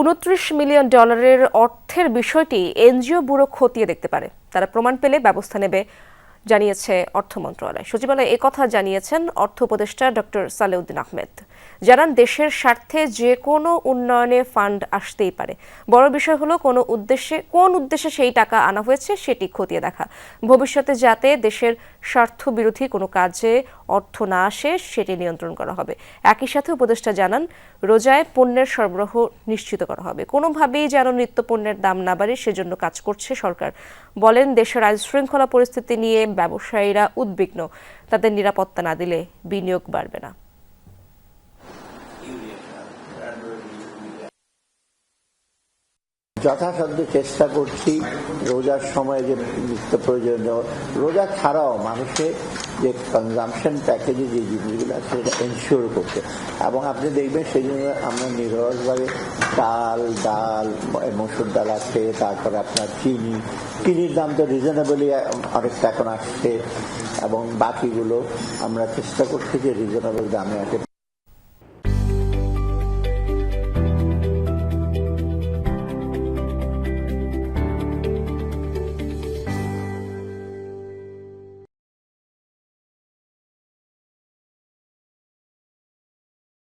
উনত্রিশ মিলিয়ন ডলারের অর্থের বিষয়টি এনজিও ব্যুরো খতিয়ে দেখতে পারে। তারা প্রমাণ পেলে ব্যবস্থা নেবে, জানিয়েছে অর্থ মন্ত্রণালয়। সচিবালয়ে কথা জানিয়েছেন অর্থ উপদেষ্টা ডক্টর সালেউদ্দিন আহমেদ। জানান, দেশের স্বার্থে যে কোনো উন্নয়নে ফান্ড আসতেই পারে। বড় বিষয় হলো, কোনো উদ্দেশ্যে, কোন উদ্দেশ্যে সেই টাকা আনা হয়েছে সেটি খতিয়ে দেখা। ভবিষ্যতে যাতে দেশের স্বার্থ বিরোধী কোনো কাজে অর্থ না আসে, সেটি নিয়ন্ত্রণ করা হবে। একই সাথে উপদেষ্টা জানান, রোজায় পণ্যের সরবরাহ নিশ্চিত করা হবে। কোনোভাবেই যেন নিত্য পণ্যের দাম না বাড়ে, সেজন্য কাজ করছে সরকার। বলেন, দেশের আইন শৃঙ্খলা পরিস্থিতি নিয়ে ব্যবসায়ীরা উদ্বিগ্ন। তাদের নিরাপত্তা না দিলে বিনিয়োগ বাড়বে না। যথাসাধ্য চেষ্টা করছি রোজার সময় যে নিত্য প্রয়োজনীয় রোজা ছাড়াও মানুষের যে কনজামশন প্যাকেজে যে জিনিসগুলো আছে, সেটা এনশিওর করতে এবং আপনি দেখবেন সেই জন্য আমরা নিরসভাবে চাল, ডাল মসুর ডাল আছে, তারপরে আপনার চিনি। চিনির দাম তো রিজনেবলি অনেকটা এখন আসছে। এবং বাকিগুলো আমরা চেষ্টা করছি যে রিজনেবল দামে আছে